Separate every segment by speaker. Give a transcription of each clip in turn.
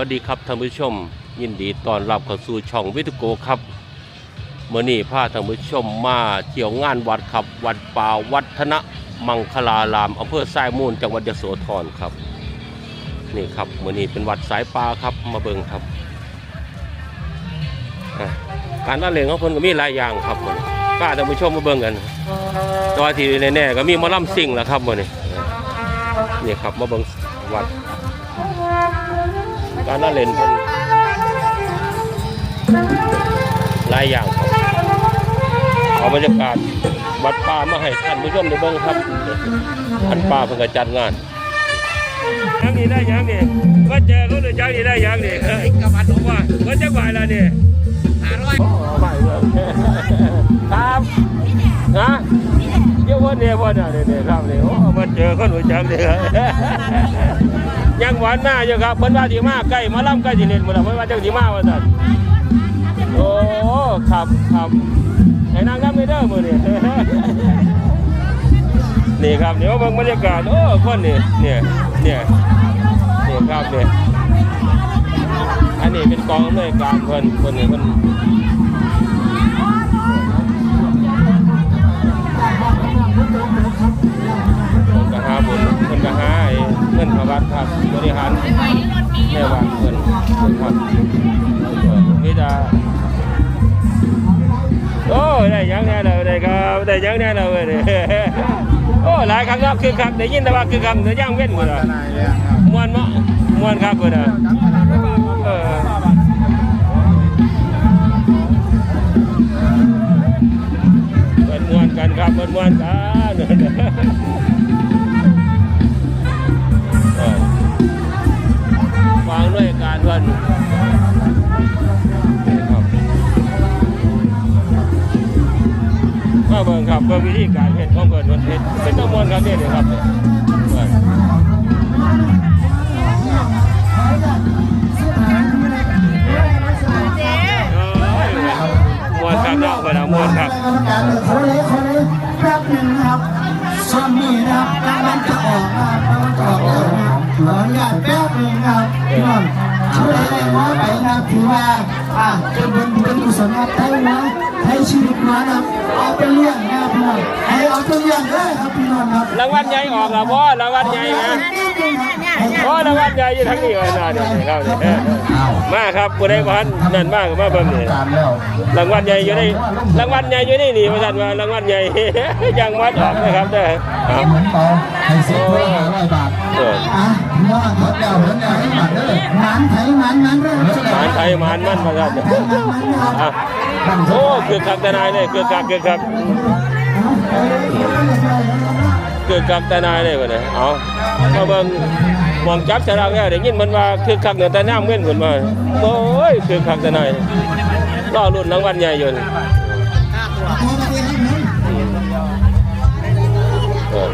Speaker 1: สวัสดีครับท่านผู้ชม ยินดีต้อนรับเข้าสู่ช่องวิทโกครับเมื่อนี้พาท่านผู้ชมมาเที่ยวงานวัดครับ วัดป่าวัฒนมังคลารามอำเภอสายมูลจังหวัดยโสธรครับ นี่ครับเมื่อนี้เป็นวัดสายป่าครับมาเบิ่งครับการละเลงของเพิ่นก็มีหลายอย่างครับมื้อนี้พาท่านผู้ชมมาเบิ่งกันตัวที่แน่ๆก็มีมอลำซิ่งแหละครับมื้อนี้นี่ครับมาเบิ่งวัด การละเล่นเพิ่นหลายอย่างครับเอาบรรยากาศวัดป่ามาให้ท่านผู้ชมได้เบิ่งครับท่านป่าเพิ่นก็จัดงานยังนี่ได้ยังนี่ว่าเจอเขาหรือจังนี่ได้ยังนี่เอ้ยกำบัดบอกว่าว่าจังหวะละนี่ห้าร้อยไม่ เลยครับฮะเดี๋ยววันนี้วันนี้นี่ครับนี่ยโอ้มาเจอคนรู้จักนี่ครับยังหวานหน้าอยู่ครับเพิ่นว่าสิมากใกล้มาล่ำใกล้สิเล่นหมดแล้วเพิ่นว่าจังสิมากว่าซั่นโอ้ครับครับให้นางน้ำไม่เด้อมื้อนี้นี่ครับเดี๋ยวเบิ่งบรรยากาศโอ้คนนี่เนี่ยเนี่ยนี่ครับเนี่ยอันนี้เป็นกองอำนวยการเพิ่นเพิ่นนี่เพิ่น นก็หาไอ้เงินพระวัดครับบริหารแม่วัดเพิ่นเพิ่นครับมีแต่โอ้ได้ยังแน่เลยได้ครับได้ยังแน่เลยโอ้หลายครั้งครับคือคักได้ยินแต่ว่าคือคักแต่ย่างเว้นหมดเลยมวนมะมวนครับเพิ่นน่ะเออเพิ่นม่วนกันครับเพิ่นม่วนกัน วางด้วยการเพิ่นนี่ครับมาเบิ่งครับเบิ่งวิธีการเฮ็ดของเพิ่นเพิ่นเฮ็ดเป็นตะมวนครับนี่นี่ครับเนี่ยเออเอ้ยม่วนครับเนาะเพิ่นเอาม่วนครับ
Speaker 2: กรรมการเลยขอเลยขอเลยแป๊บหนึ่งนะครับช่วงนี้นะครับ เป็นบุญกุศลนะครับไทยนะไทยชีวิตมานะครับเอาไปเลี้ยงนะครับพี่น้องให้เอาไปเลี้ยงเลยครับพี่น้องครับ
Speaker 1: รางวัลใหญ่ออกแล้วพ่อรางวัลใหญ่นะ พ่อรางวัลใหญ่อยู่ทั้งนี้เลยนะนี่นี่ครับนี่มาครับผู้ใดบ่ทันนั่นมากมาเบิ่งนี่
Speaker 2: การแล้ว
Speaker 1: รางวัลใหญ่อยู่นี่รางวัลใหญ่อยู่นี่นี่ว่าท่านว่ารางวัลใหญ่ยังวัดออกนะครับเด้อครับ
Speaker 2: เหมือนเปาให้เสียเพื่อห้าร้อยบาท
Speaker 1: เออ
Speaker 2: อะพี่น้องครับเดี๋ยวเหมือนเดี๋ยวให้บัตรเด้อหมันไทยหมันหมันเด้อ
Speaker 1: หมานไทยหมานมันมาครับอะโอ้คือคักแต่นายเลยคือคักคือคักคือคักแต่นายเลยว่าเนี่ยเอามาเบิ่ง มองจับฉลากแล้วได้ยินมันว่าคือคักเนี่ยแต่น้ำเว้นเพิ่นมาโอ้ยคือคักแต่นายรอรุ่นรางวัลใหญ่อยู่นี่เออ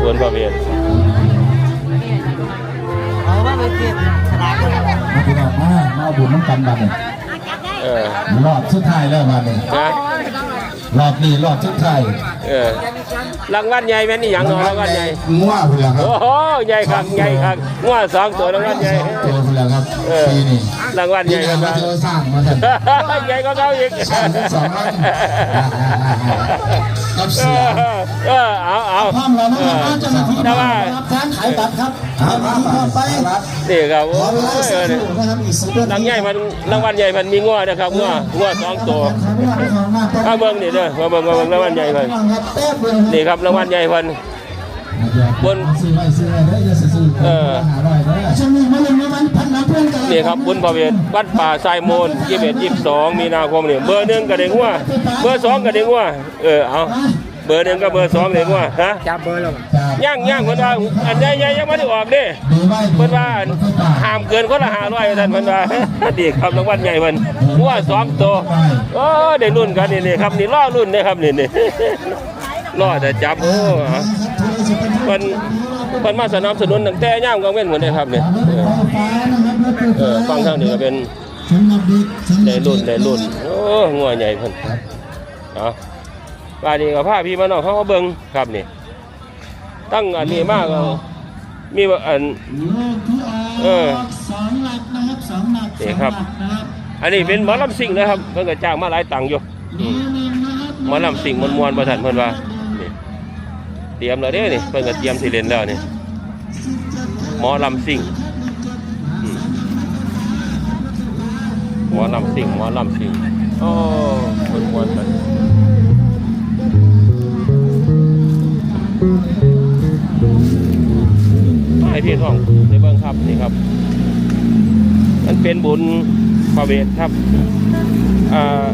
Speaker 1: ส่วนประเภท
Speaker 2: มาพี่น้องมามาเอาบุญน้ำกันบัดเนี่ย
Speaker 1: เออ
Speaker 2: รอบสุดท้ายแล้วบัดเนี่ย
Speaker 1: นะ
Speaker 2: รอบนี้รอบสุดท้าย
Speaker 1: เออ รางวัลใหญ่แม่นอี่หยังเนาะรางวัลใหญ่
Speaker 2: งัวเพื่อนครับ
Speaker 1: โอ้โหใหญ่ครับใหญ่ครับงัวสองตัวรางวัลใหญ่
Speaker 2: ตัวเพื่อนครับ
Speaker 1: เออ
Speaker 2: ปีนี้
Speaker 1: รางวัลให
Speaker 2: ปี
Speaker 1: ญ่
Speaker 2: ห
Speaker 1: กั
Speaker 2: น้านมา
Speaker 1: มา
Speaker 2: เจอสร้างมาสั่น
Speaker 1: ใหญ่ก็เขาอีก
Speaker 2: สร้างทั้งสองล้าน กับ
Speaker 1: เอ
Speaker 2: เสีย
Speaker 1: อเออเอาเอา
Speaker 2: พร้อมแล้วนะครับเจ้าหน้าที่
Speaker 1: แต่ว่า
Speaker 2: รับการขายบัตรครับเจ้าหน้าที่พร้อมไป
Speaker 1: นี่ครับ
Speaker 2: ข
Speaker 1: โอ้
Speaker 2: อเวลาสัก
Speaker 1: ย
Speaker 2: ครู่นะครับอีกสิบนาที
Speaker 1: รางใหญ่มันรางวัลใหญ่มันมีงัวนะครับงัวงัวสองตัวถ้าเบิ่งนี่เด้อมาเบิ่งมาเบิ่งรางวัลใหญ่มันนี่ครับรางวัลใหญ่มัน บน
Speaker 2: ซื้อไว้ซื้อไว้เด้ออย่าซื้อ
Speaker 1: เออ
Speaker 2: หาร้อยเด้อช่วงนี้มาเล่นน้ำมันพันน้ำเพื่อนกัน
Speaker 1: นี่ครับบุญพระเวทวัดป่าทรายโมน21 22มีนาคมนี่เบอร์หนึ่งก็เด้งว่าเบอร์สองก็เด้งว่าเออเอาเบอร์หนึ่งกับเบอร์สองเด้งว่าฮะ
Speaker 2: จับเบอร์แล้ว
Speaker 1: ย่างย่างเพิ่นว่าอันใหญ่ๆยังไม่ได้ออกเด้
Speaker 2: ดูไว้
Speaker 1: เพิ่นว่าห้ามเกินคนละ500ท่านเพิ่นว่าดีครับรางวัลใหญ่เพิ่นงัวสองตัวโอ้ได้รุ่นกันนี่ๆครับนี่ล้อรุ่นนี่ครับนี่นี่ล้อแต่จับโอ้ เพิ่นเพิ่นมาสนับสนุนตั้งแต่ย่ามกลางเว้นหมดเลยครับเนี่เออเออฟังทางนี้ก็เป็น
Speaker 2: สำหรับเด็กสำห
Speaker 1: ได้
Speaker 2: รับ
Speaker 1: รุ่นได้รุ่นโอ้งัวใหญ่เพิ่นเอาบ้านนี้ก็พาพี่มาน้องเขามาเบิ่งครับนี่ตั้งอันนี้มากมีว่าอัน
Speaker 2: โลกที่อาย
Speaker 1: เออ
Speaker 2: สองหลักนะครับสองหลัก
Speaker 1: นี่ครับ
Speaker 2: สองหลักนะครับ
Speaker 1: อันนี้เป็นหมอลำซิ่งนะครับเพิ่นก็จ้างมาหลายตังค์อยู่อืมหมอลำซิ่งมวนๆบ่ทันเพิ่นว่า เตรียมแล้วเด้นี่เพิ่นก็เตรียมสิเล่นแล้วนี่หมอลำซิ่งมหมอลำซิ่งหมอลำซิ่งโอ้มวนๆกันให้พี่น้องได้เบิ่งครับนี่ครับ มันเป็นบุญประเวทครับ อ่า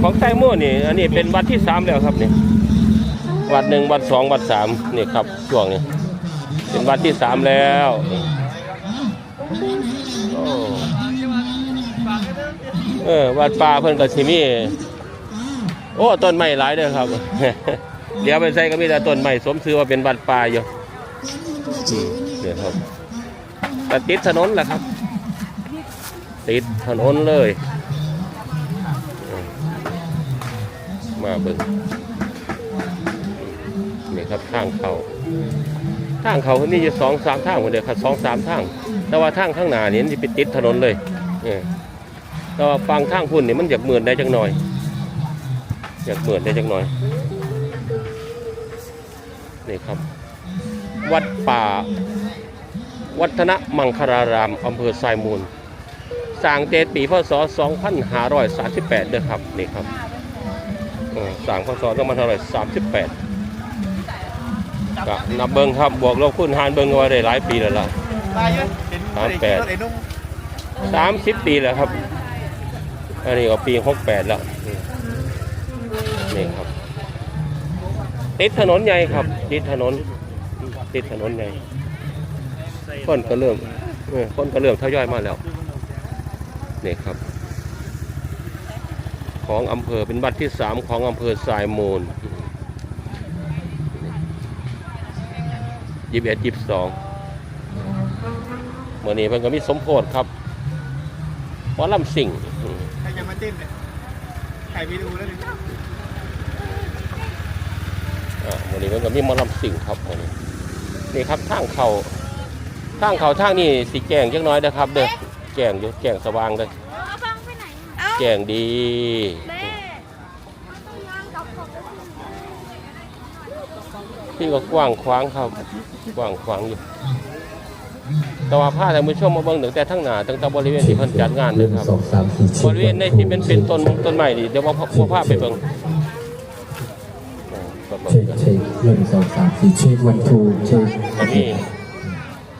Speaker 1: ของไต้มู่นี่ อันนี้เป็นวัดที่สามแล้วครับนี่ วัดหนึ่งวัดสองวัดสามนี่ครับช่วงนี้ เป็นวัดที่สามแล้วเออวัดป่าเพิ่นกับชิมีโอ้ต้นไม้หลายเด้อครับเดี๋ยวไปใส่ก็มีแต่ต้นไม้สมชื่อว่าเป็นวัดป่าอยู่เนี่ยวครับแต่ติดถนนแหละครับ ติดถนนเลยมมาเบิ่ง นี่ครับทางเขาทางเขานี่จะสองสามทางคนเดียวครับสองสามทาง แต่ว่าทางข้างหน้านี่มันจะไปติดถนนเลยเออแต่ว่าฟังทางพุ่นนี่มันอยากเหมือนได้จังหน่อย อยากเหมือนได้จังหน่อยนี่ครับ วัดป่า วัฒนมังคารารามอำเภอทรายมูลสร้างเตปีพศ 2538เด้อครับนี่ครับเออสร้างพศ2538 ก็นับเบิงครับบวกลบคูณหารเบิงก็ว่าได้หลายปีแล้วล่ะ
Speaker 3: ตายเยอะเห็น
Speaker 1: สามแปด
Speaker 3: ไอ้นุ่ง
Speaker 1: 30ปีแล้วครับ อันนี้ก็ปี68แล้วนี่นี่ครับ ติดถนนใหญ่ครับ ติดถนน ติดถนนใหญ่คนก็เริ่มเออคนก็เริ่มทยอยมาแล้วนี่ครับ ของอำเภอเป็นบัตรที่สามของอำเภอสายมูล ยี่สิบเอ็ดยี่สิบสองเมื่อนี้มันก็มีสมโพธครับหมอลำสิ่งอืม
Speaker 3: ใครจะมาเต้นเนี่ยใครไปดูแล้วดิ
Speaker 1: อ่ามื่อนี้มันก็มีหมอลำสิ่งครับมื่อนี้นี่ครับทางเขาทางเขาทางนี้สีแจงจังน้อยนะครับ เด้อแจงอยู่แจงสว่างเลย
Speaker 4: เอาฟังไปไหนอะ
Speaker 1: แจงดี
Speaker 4: แม่ต้องงานกับของ
Speaker 1: ที่ก็กว้างขวางครับ กว้างขวางอยู่ แต่ว่าผ้าท่านผู้ชมมาเบิ่งตั้งแต่ทั้งหน้าตั้งแต่บริเวณที่เพิ่นจัดงานเลยครับ
Speaker 5: สองสามสี่
Speaker 1: บริเวณในที่เป็นเป็นต้นต้นไม้นี่เดี๋ยวว่าพวกผ้าไปเบิ่งอ่าก็เบิ่
Speaker 5: เช็
Speaker 1: ง
Speaker 5: ค
Speaker 1: กัน
Speaker 5: เช็คหนึ่งสองสามสี่เช็ควันทูเช็ค
Speaker 1: อันนี้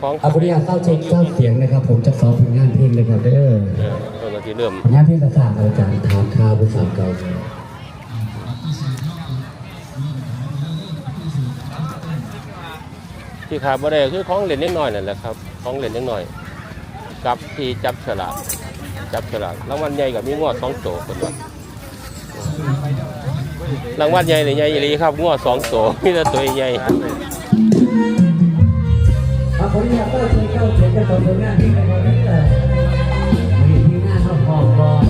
Speaker 1: ของ
Speaker 5: เอาขออนุญาตเข้าเช็คเข้าเสียงนะครับ ผมจะขอผลงานเพลงเลยครับเด้อ
Speaker 1: เออเพิ่นก็สิเริ่ม
Speaker 5: ผลงานเพลงภาษาอาจารย์ถามข่าวภาษาเก่า
Speaker 1: ที่ขาดบ่ได้คือของเล่นเล็กน้อยนั่นแหละครับของเล่นเล็กน้อยกับที่จับฉลากจับฉลากรางวัลใหญ่กับมีงวดสองโตเพิ่นว่ารางวัลใหญ่นี่ใหญ่อีหลีครับงวดสองโตมีแต่ตัวใหญ่
Speaker 5: เอาขออนุญาตเข้าเช็คเข้าเช็คจะขอผลงานเพลงเลยครับเด้อมีที่หน้าเข้าพอมก่อน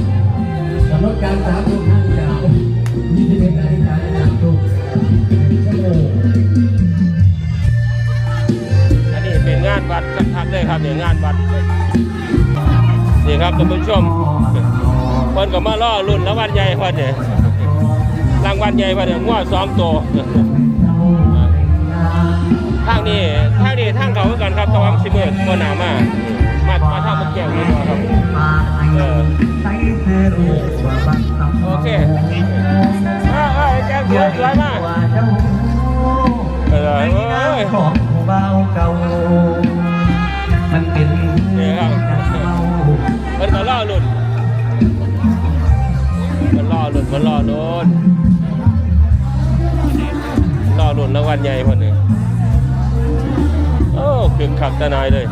Speaker 5: กำหนดการสามทุ่มห้าา
Speaker 1: นวัดชัดๆเลยครับเนี่ยงานวัดนี่ครับท่านผู้ชมเพิ่นก็มาล่อรุ่นรางวัลใหญ่พิ่นเนี่ยรางวัลใหญ่พิ่นเนี่ยงวดสองโตทางนี้ทางนี้ทางเขาคือนกันครับตะวันสิเบิดบ่หนามามามาทางบักแก้วนี่ครับโอเคเออเออแก้วสวยสวยมากเออ เบา
Speaker 6: เก่า มันเป็น
Speaker 1: นี่ครับเพิ่นก็ล่อรุ่นมันล่อรุ่นมันล่อรุ่นล่อรุ่นรางวัลใหญ่เพิ่นนี่โอ้คึกคักตะนายเลย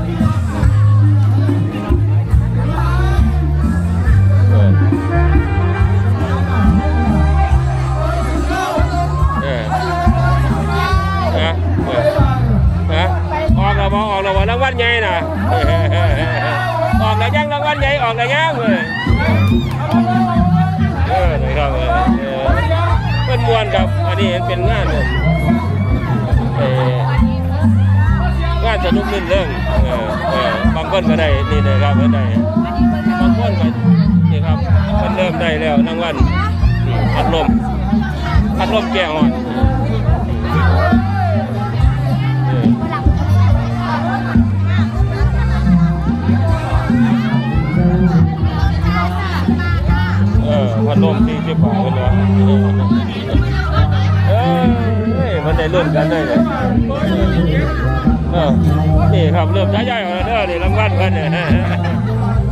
Speaker 1: ออกแล้วบ่ออกแล้วบ่รางวัลใหญ่น่ะออกแล้วยังรางวัลใหญ่ออกแล้วยังเว้ยเออนะครับเออเออเป็นมวนครับอันนี้เป็นงานเนี่ยเอ่องานสนุกลื่นเรื่องเออเออบางคนก็ได้นี่นะครับก็ได้บางคนก็นี่ครับมันเริ่มได้แล้วรางวัลนี่พัดลมพัดลมแก้วอ่อน ออพัดลมที่สิบบาทกันเลยเออเอ้ยมันได้รุ่นกันได้เลยเออนี่ครับเริ่มย้ายๆออกแล้วเด้อนี่รางวัลกันเนี่ย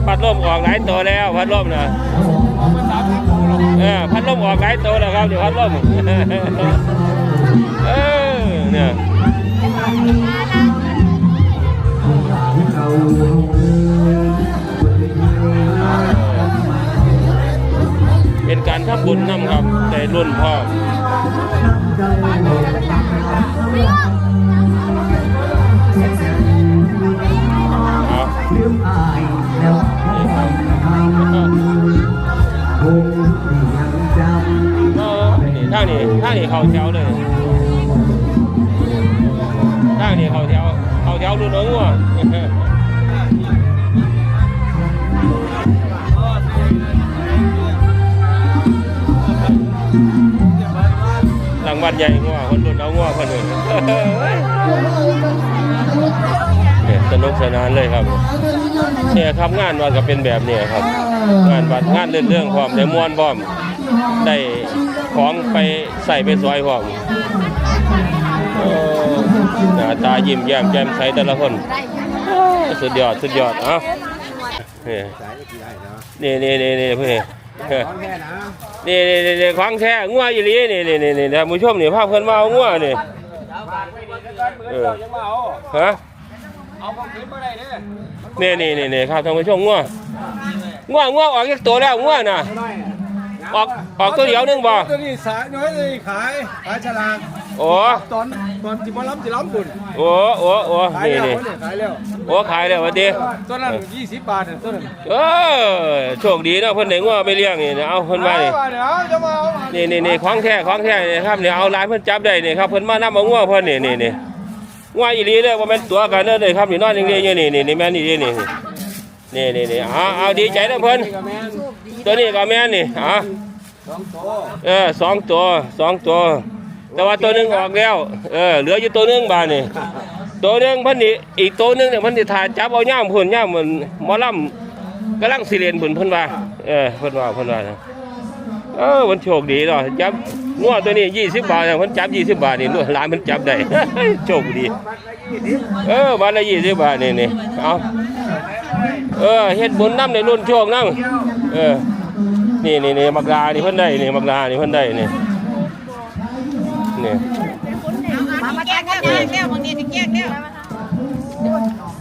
Speaker 1: พัดลมออกหลายตัวแล้วพัดลมนะเออพัดลมออกหลายตัวแล้วครับเดี๋ยวพัดลมเออเนี่ย เป็นการทำบุญนำครับในรุ่นพ่อเอา
Speaker 5: ลืมอายแล้ว
Speaker 1: นี่ครับ
Speaker 5: คงยังจำ
Speaker 1: เออนี่ทางนี้ทางนี้เขาแถวเลยทางนี้เขาแถวเขาแถวรุ่นน้องวัว รางวัลใหญ่งัวคนรุ่นเอางัวคนอื่นเนี่ยสนุกสนานเลยครับเนี่ยครับงานวัดก็เป็นแบบนี้ครับ งานวัดงานเรื่องเรื่องพร้อมได้ม่วนพร้อมได้ของไปใส่ไปซอยพร้อมเออหน้าตายิ้มแย้มแจ่มใสแต่ละคนโอ้สุดยอดสุดยอดเอ้านี่นี่นี่นี่เพื่อน เออนี่นี่นี่นี่ของแท้งัวอีหลีนี่นี่นี่นี่ท่านผู้ชมนี่ภาพเพิ่นมาเอางัวนี่เออฮะ
Speaker 3: เอาของขึ้นมาได้เด้อ
Speaker 1: นี่นี่นี่นี่ครับท่านผู้ชมงัวงัวงัวออกจากตัวแล้วงัวน่ะ ออกออกตัวเดียวหนึงบ่
Speaker 3: ตัวนี้สายน้อยเลยขายขายฉลาก
Speaker 1: โอ้
Speaker 3: ตอนตอนจิบล้ำจิล้ำบุญ
Speaker 1: โอ้โอ้โอ้
Speaker 3: ขาย
Speaker 1: นี่
Speaker 3: แล้ว
Speaker 1: นี่
Speaker 3: คนเนี่ยขายแล้ว
Speaker 1: โอ้ขายแล้วหวันดี
Speaker 3: ตัวนั้นยี่สิบบาทเนี่ยตัวนั้น
Speaker 1: เออโชคดีเนาะเพิ่นได้งัวไปเลี้ยงนี่นะเอาเพิ่นมานี่
Speaker 3: เดี๋ยวจะมาเอา
Speaker 1: นี่นี่นี่ของแท้ของแท้นี่ครับนี่เอาหลายเพิ่นจับได้นี่ครับเพิ่นมานำเอางัวเพิ่นนี่นี่นี่งัวอีหลีเด้อบ่แม่นตัวกันเด้อเลยครับนี่นอนอย่างเดียวอยู่นี่นี่นี่แม่นอีหลีนี่นี่นี่นี่เอาเอาดีใจนำเพิ่น
Speaker 3: กับแมน
Speaker 1: ตัวนี้ก็แม่นนี่เอ
Speaker 3: สองโต
Speaker 1: เออสองตัวสองตัว แต่ว่าตัวหนึงออกแล้ว เออเหลืออยู่ตัวหนึงบาดนี่ตัวหนึงเพิ่นนี่อีกตัวหนึงเนี่ยเพิ่นสิถ่ายจับเอาย่ามเพิ่นย่ามเหมือนหมอลำกำลังสิเรียนเพิ่นเพิ่นว่าเออเพิ่นว่าเพิ่นว่านะเออมันโชคดีเนาะจับงัวตัวนี้20บบาทเนี่ยเพิ่นจับ20บาทนี่ลูกหลานเพิ่นจับได้ โชคดี เออบาทละ20บบาทนี่นี่เอาเออเฮ็ดบุญนำในรุ่นโชคนำ เออ นี่นี่นี่บักลานี่เพิ่นได้นี่บักลานี่เพิ่นได้นี่นี่
Speaker 4: มามาแก้แก้แก้แก้บางทีจะแก้แก้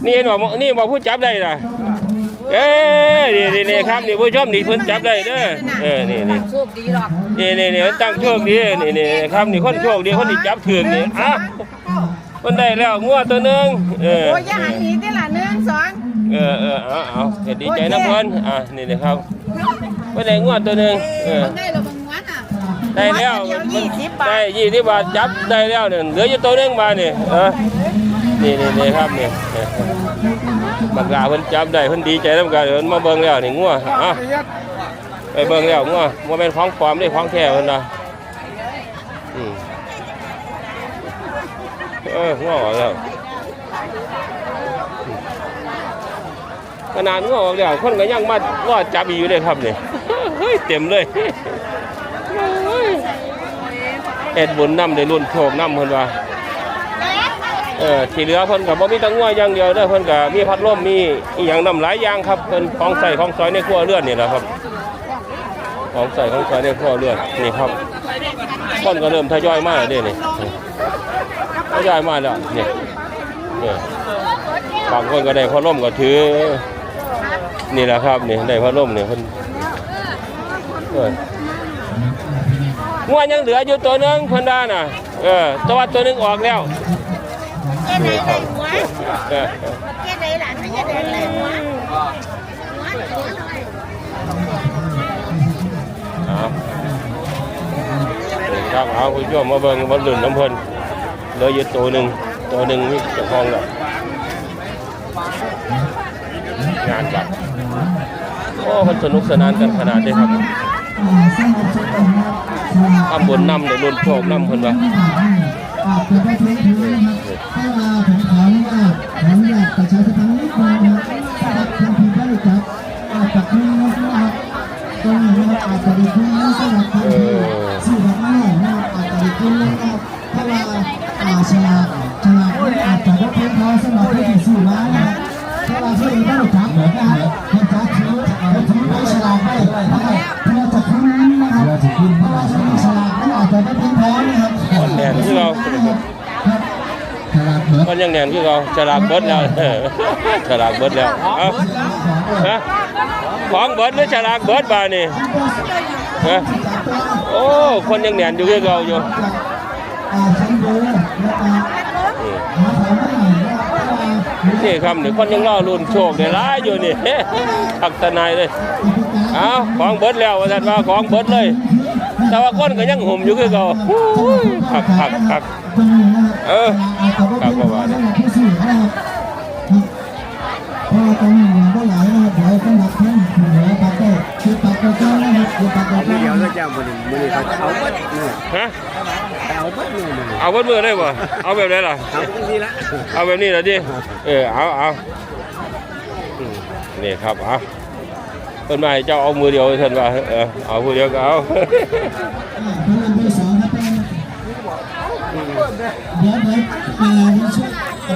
Speaker 1: นี่เห็นบอกนี่บอกผู้จับได้ล่ะเอ้ยนี่นี่นี่ครับนี่ผู้ชมนี่เพิ่นจับได้เด้อเออนี่นี่
Speaker 4: โชคดีหรอก
Speaker 1: นี่นี่นี่ตั้งโชคดีนี่นี่ครับนี่คนโชคดีคนที่จับถึงนี่อะเพิ่นได้แล้วงัวตัวหนึงเออ
Speaker 4: โอ้ยอย่าหันหนีได้ละหนึ่งสอง
Speaker 1: เออเออเอาเอาก็ดีใจนะเพิ่นอะนี่นะครับ เพิ่นได้งัวตัวหนึงเออ
Speaker 4: ได้เราบางวันอะ
Speaker 1: ได้แล้ว
Speaker 4: เดียวยี่สิบบา
Speaker 1: ได้
Speaker 4: ท
Speaker 1: ยี่สิบบาทจับได้แล้วเนี่ยเหลืออยู่ตัวหนึงมาเนี่ยเออนี่นี่นี่ครับนี่เออบักลาเพิ่นจับได้เพิ่นดีใจนำกันเพิ่นมาเบิ่งแล้วนี่งัวอะไปเบิ่งแล้วงัวบ่แม่นของปลอมเด้ของแท้เพิ่นน่ะอืมเอองัวออกแล้วขนาดงัวออกแล้วคนก็ยังมารอจับอีกอยู่เลยครับนี่ เฮ้ยเต็มเลยเอ็ดบุญนำได้รุ่นโชคนำเพิ่นว่าเออที่เหลือเพิ่นก็บ่มีแตังงัวอย่างเดียวเด้อเพิ่นก็มีพัดลมมีอีหยังนำหลายอย่างครับเพิ่นของใส่ของซอยในครัวเรือนนี่แหละครับ ของใส่ของซอยในครัวเรือนนี่ครับคนก็เริ่มทยอยมาแล้วเด้นี่ทยอยมาแล้วนี่นี่บางคนก็ได้พัดลมก็ถือนี่แหละครับนี่ได้พัดลมนี่เพิ่นเออ งัวยังเหลืออยู่ตัวหนึงเพิ่นว่าน่ะ เออแตัวาตัวหนึงออกแล้ว
Speaker 4: แก้ไหนไหนหัว
Speaker 1: เออ
Speaker 4: แก้ไหนหลานไม่แก้ไหนไหนหัวหัวหัวหน่อย
Speaker 1: เอานี่ครับเอาคุณผู้ชมมาเบิ่งมาลุ้นน้ำเพิ่นเหลืออยู่ตัวหนึงตัวหนึงมีเจ้าของแล้วงานกันโอ้มันสนุกสนานกันขนาดนี้ครับ
Speaker 2: อาสำบชุดนี้นะครับสำหรับ
Speaker 1: ทำบุญนำในรุ่นโดนำเพิ่นว่า
Speaker 2: อ่าเปิดไปเทปนี้นะครับถ้ามาผมขออนุญาตขออนุญาตประชาสัมพันธ์นิดนึงนะครับสำหรับท่านที่ได้จับอาจจะคุ้นนะครับตรงนี้อาจจะได้คุ้นสำหรับ ยัง
Speaker 1: แน่นที่เรา
Speaker 2: ฉลากเบิด
Speaker 1: แล้วฉลากเบิดแล้วเอ้าฮะของเบิดหรือฉลากเบิดบานี่ฮะโอ้คนยังแน่นอยู่คือเก่าอยู่
Speaker 2: อ่าฉันดูแล้วก็
Speaker 1: นี่
Speaker 2: หาของไม่ได้นะครับ
Speaker 1: นี่ครับนี่คนยังรอรุ่นโชคได้หลายอยู่นี่ขักตะนายเลยเอาของเบิดแล้วว่าซั่นว่าของเบิดเลย แต่ว่าคนก็ยังห่มอยู่คือเก่าอู้ยคักคักคัก
Speaker 2: ตรงนี้นะครับ
Speaker 1: เออ
Speaker 2: ครับก็ว่าเนี่ยผู้สื่อนะครับเพราะว่าตรงนี้เนี่ยก็หลายนะครับเดี๋ยวก็หนักเพิ่มเหลือปักได้คือปักก็เจ้านะครับคือปักก็เจ้า
Speaker 3: เดี๋ยวจะจ้างบนมือเขาจะเอาเบิดเนี่ย
Speaker 1: ฮะ
Speaker 3: เอาเบิดเนี่ย
Speaker 1: เอาเบิดมือได้บ่เอาแบบไหนล่ะ
Speaker 3: เอาบางทีละ
Speaker 1: เอาแบบนี้เหรอดิเออเอาเอาอืมนี่ครับเอา เพิ่นมาให้เจ้าเอามือเดียวเพิ่นว่าเออเอาผู้เดียวก็เอา
Speaker 2: พลังเบอร์สองครับเป็นเดี๋ยวเดี๋ยวเอ่อในช่วง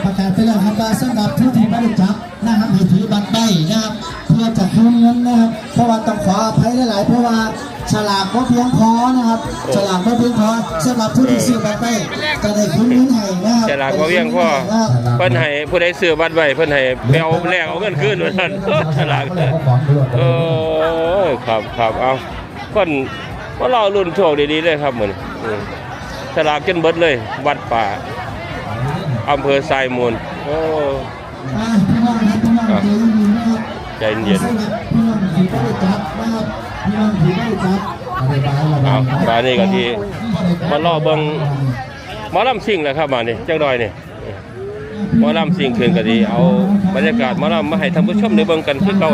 Speaker 2: ประกาศไปแล้วครับว่าสำหรับผู้ที่ไม่ได้จับ นะครับให้ถือบัตรใบนะครับเพื่อจะคืนเงินนะครับ เพราะว่าต้องขออภัยหลายๆ เพราะว่าฉลากไม่เพียงพอนะครับ ฉลากไม่เพียงพอสำหรับผู้ที่ซื้อบัตรใบจะได้คืนเงินให้นะครับ
Speaker 1: ฉลากบ่เพียงพอเพิ่นให้ผู้ใดซื้อบัตรไว้เพิ่นให้ไปเอาแลกเอาเงินคืนว่าซั่นฉลากเออครับครับเอาคนว่ารอรุ่นโชคดีๆเลยครับมื้อนี้อืมฉลากจนเบิดเลยวัดป่าอำเภอทรายมูลโอ้
Speaker 2: อ่าพี่น้องครับพี่น้องใจเย็นนะครับ
Speaker 1: ใจเย็น
Speaker 2: สำหรับพี่น้องที่ไม่ได้จับนะครับพี่องที่ไม่ได้จับ
Speaker 1: เอาบานี่ก็ที่มารอเบิงมาล่ำซิ่งแหละครับมานี่จังดอยนี่ยมาล่ำซิ่งคืนก็ดีเอาบรรยากาศมาล่ำมาให้ท่านผู้ชมได้เบิงกันคือเก่า